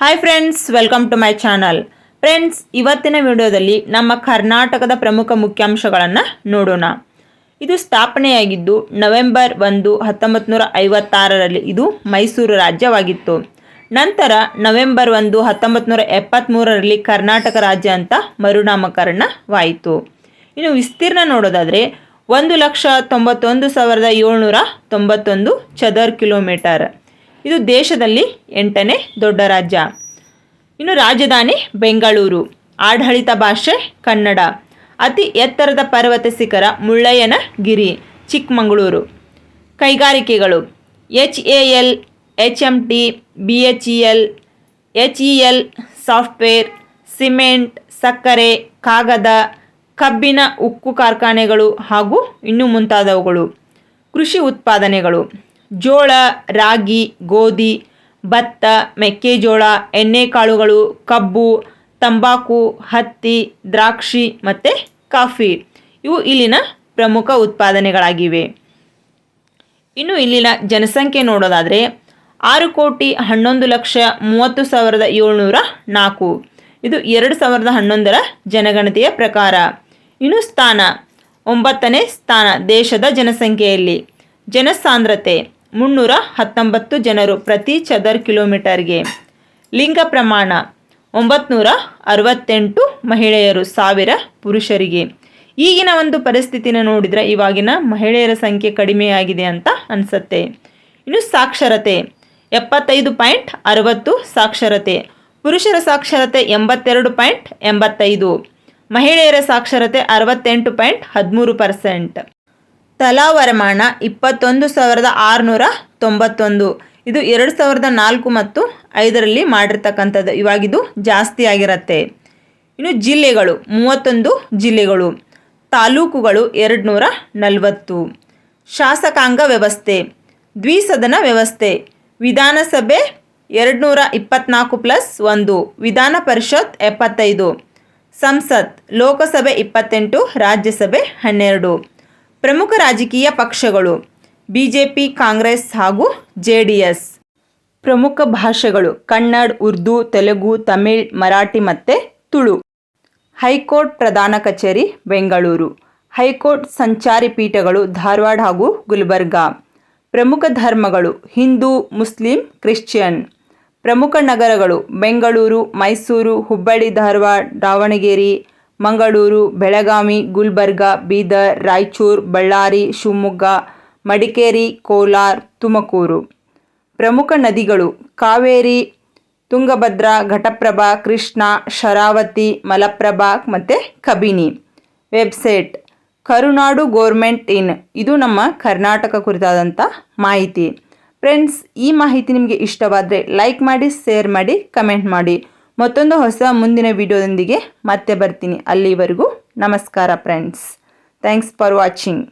Hi friends welcome to my channel friends ಇವತ್ತಿನ ವಿಡಿಯೋದಲ್ಲಿ ನಮ್ಮ ಕರ್ನಾಟಕದ ಪ್ರಮುಖ ಮುಖ್ಯಾಂಶಗಳನ್ನು ನೋಡೋಣ. ಇದು ಸ್ಥಾಪನೆಯಾಗಿದ್ದು ನವೆಂಬರ್ ಒಂದು ಹತ್ತೊಂಬತ್ತು ನೂರ ಐವತ್ತಾರರಲ್ಲಿ ಇದು ಮೈಸೂರು ರಾಜ್ಯವಾಗಿತ್ತು. ನಂತರ ನವೆಂಬರ್ ಒಂದು ಹತ್ತೊಂಬತ್ತು ನೂರ ಎಪ್ಪತ್ತ್ಮೂರರಲ್ಲಿ ಕರ್ನಾಟಕ ರಾಜ್ಯ ಅಂತ ಮರುನಾಮಕರಣವಾಯಿತು. ಇನ್ನು ವಿಸ್ತೀರ್ಣ ನೋಡೋದಾದರೆ ಒಂದು ಲಕ್ಷ ತೊಂಬತ್ತೊಂದು ಸಾವಿರದ ಏಳ್ನೂರ ತೊಂಬತ್ತೊಂದು ಚದರ್ ಕಿಲೋಮೀಟರ್. ಇದು ದೇಶದಲ್ಲಿ ಎಂಟನೇ ದೊಡ್ಡ ರಾಜ್ಯ. ಇನ್ನು ರಾಜಧಾನಿ ಬೆಂಗಳೂರು, ಆಡಳಿತ ಭಾಷೆ ಕನ್ನಡ. ಅತಿ ಎತ್ತರದ ಪರ್ವತ ಶಿಖರ ಮುಳ್ಳಯ್ಯನಗಿರಿ, ಚಿಕ್ಕಮಗಳೂರು. ಕೈಗಾರಿಕೆಗಳು, H A L, H M T, B H E L, H E L, software, cement, ಸಕ್ಕರೆ, ಕಾಗದ, ಕಬ್ಬಿನ, ಉಕ್ಕು ಕಾರ್ಖಾನೆಗಳು ಹಾಗೂ ಇನ್ನೂ ಮುಂತಾದವುಗಳು. ಕೃಷಿ ಉತ್ಪಾದನೆಗಳು. ಜೋಳ, ರಾಗಿ, ಗೋಧಿ, ಭತ್ತ, ಮೆಕ್ಕೆಜೋಳ, ಎಣ್ಣೆಕಾಳುಗಳು, ಕಬ್ಬು, ತಂಬಾಕು, ಹತ್ತಿ, ದ್ರಾಕ್ಷಿ ಮತ್ತು ಕಾಫಿ. ಇವು ಇಲ್ಲಿನ ಪ್ರಮುಖ ಉತ್ಪಾದನೆಗಳಾಗಿವೆ. ಇನ್ನು ಇಲ್ಲಿನ ಜನಸಂಖ್ಯೆ ನೋಡೋದಾದರೆ ಆರು ಕೋಟಿ ಹನ್ನೊಂದು ಲಕ್ಷ ಮೂವತ್ತು ಸಾವಿರದ ಏಳ್ನೂರ ನಾಲ್ಕು. ಇದು ಎರಡು ಸಾವಿರದ ಹನ್ನೊಂದರ ಜನಗಣತಿಯ ಪ್ರಕಾರ. ಇನ್ನು ಸ್ಥಾನ, ಒಂಬತ್ತನೇ ಸ್ಥಾನ ದೇಶದ ಜನಸಂಖ್ಯೆಯಲ್ಲಿ. ಜನಸಾಂದ್ರತೆ. ಮುನ್ನೂರ ಹತ್ತೊಂಬತ್ತು ಜನರು ಪ್ರತಿ ಚದರ್ ಕಿಲೋಮೀಟರ್ಗೆ. ಲಿಂಗ ಪ್ರಮಾಣ ಒಂಬತ್ನೂರ ಅರವತ್ತೆಂಟು ಮಹಿಳೆಯರು ಸಾವಿರ ಪುರುಷರಿಗೆ. ಈಗಿನ ಒಂದು ಪರಿಸ್ಥಿತಿನ ನೋಡಿದರೆ ಇವಾಗಿನ ಮಹಿಳೆಯರ ಸಂಖ್ಯೆ ಕಡಿಮೆಯಾಗಿದೆ ಅಂತ ಅನಿಸುತ್ತೆ. ಇನ್ನು ಸಾಕ್ಷರತೆ, ಎಪ್ಪತ್ತೈದು ಪಾಯಿಂಟ್ ಅರವತ್ತು ಸಾಕ್ಷರತೆ, ಪುರುಷರ ಸಾಕ್ಷರತೆ ಎಂಬತ್ತೆರಡು ಪಾಯಿಂಟ್ ಎಂಬತ್ತೈದು, ಮಹಿಳೆಯರ ಸಾಕ್ಷರತೆ ಅರವತ್ತೆಂಟು ಪಾಯಿಂಟ್ ಹದಿಮೂರು ಪರ್ಸೆಂಟ್. ತಲಾ ವರಮಾನ ಇಪ್ಪತ್ತೊಂದು ಸಾವಿರದ ಆರುನೂರ ತೊಂಬತ್ತೊಂದು. ಇದು ಎರಡು ಸಾವಿರದ ನಾಲ್ಕು ಮತ್ತು ಐದರಲ್ಲಿ ಮಾಡಿರ್ತಕ್ಕಂಥದ್ದು. ಇವಾಗಿದು ಜಾಸ್ತಿ ಆಗಿರುತ್ತೆ. ಇನ್ನು ಜಿಲ್ಲೆಗಳು, ಮೂವತ್ತೊಂದು ಜಿಲ್ಲೆಗಳು. ತಾಲೂಕುಗಳು ಎರಡು ನಲವತ್ತು. ಶಾಸಕಾಂಗ ವ್ಯವಸ್ಥೆ, ದ್ವಿಸದನ ವ್ಯವಸ್ಥೆ. ವಿಧಾನಸಭೆ ಎರಡು ನೂರ ಇಪ್ಪತ್ನಾಲ್ಕು ಪ್ಲಸ್ ಒಂದು, ವಿಧಾನ ಪರಿಷತ್ ಎಪ್ಪತ್ತೈದು. ಸಂಸತ್, ಲೋಕಸಭೆ ಇಪ್ಪತ್ತೆಂಟು, ರಾಜ್ಯಸಭೆ ಹನ್ನೆರಡು. ಪ್ರಮುಖ ರಾಜಕೀಯ ಪಕ್ಷಗಳು ಬಿ ಜೆ ಪಿ ಕಾಂಗ್ರೆಸ್ ಹಾಗೂ ಜೆ ಡಿ ಎಸ್ ಪ್ರಮುಖ ಭಾಷೆಗಳು ಕನ್ನಡ, ಉರ್ದು, ತೆಲುಗು, ತಮಿಳ್, ಮರಾಠಿ ಮತ್ತು ತುಳು. ಹೈಕೋರ್ಟ್ ಪ್ರಧಾನ ಕಚೇರಿ, ಬೆಂಗಳೂರು. ಹೈಕೋರ್ಟ್ ಸಂಚಾರಿ ಪೀಠಗಳು ಧಾರವಾಡ ಹಾಗೂ ಗುಲ್ಬರ್ಗಾ. ಪ್ರಮುಖ ಧರ್ಮಗಳು ಹಿಂದೂ, ಮುಸ್ಲಿಂ, ಕ್ರಿಶ್ಚಿಯನ್. ಪ್ರಮುಖ ನಗರಗಳು ಬೆಂಗಳೂರು, ಮೈಸೂರು, ಹುಬ್ಬಳ್ಳಿ, ಧಾರವಾಡ, ದಾವಣಗೆರೆ ಮಂಗಳೂರು, ಬೆಳಗಾವಿ, ಗುಲ್ಬರ್ಗಾ, ಬೀದರ್, ರಾಯಚೂರು, ಬಳ್ಳಾರಿ, ಶಿವಮೊಗ್ಗ, ಮಡಿಕೇರಿ, ಕೋಲಾರ, ತುಮಕೂರು. ಪ್ರಮುಖ ನದಿಗಳು ಕಾವೇರಿ, ತುಂಗಭದ್ರಾ, ಘಟಪ್ರಭಾ, ಕೃಷ್ಣ, ಶರಾವತಿ, ಮಲಪ್ರಭಾ ಮತ್ತು Kabini. Website Karunadu government in. ಇದು ನಮ್ಮ ಕರ್ನಾಟಕ ಕುರಿತಾದಂಥ ಮಾಹಿತಿ. ಫ್ರೆಂಡ್ಸ್, ಈ ಮಾಹಿತಿ ನಿಮಗೆ ಇಷ್ಟವಾದರೆ ಲೈಕ್ ಮಾಡಿ, ಶೇರ್ ಮಾಡಿ, ಕಮೆಂಟ್ ಮಾಡಿ. ಮತ್ತೊಂದು ಹೊಸ ಮುಂದಿನ ವಿಡಿಯೋದೊಂದಿಗೆ ಮತ್ತೆ ಬರ್ತೀನಿ. ಅಲ್ಲಿವರೆಗೂ ನಮಸ್ಕಾರ ಫ್ರೆಂಡ್ಸ್ ಥ್ಯಾಂಕ್ಸ್ ಫಾರ್ ವಾಚಿಂಗ್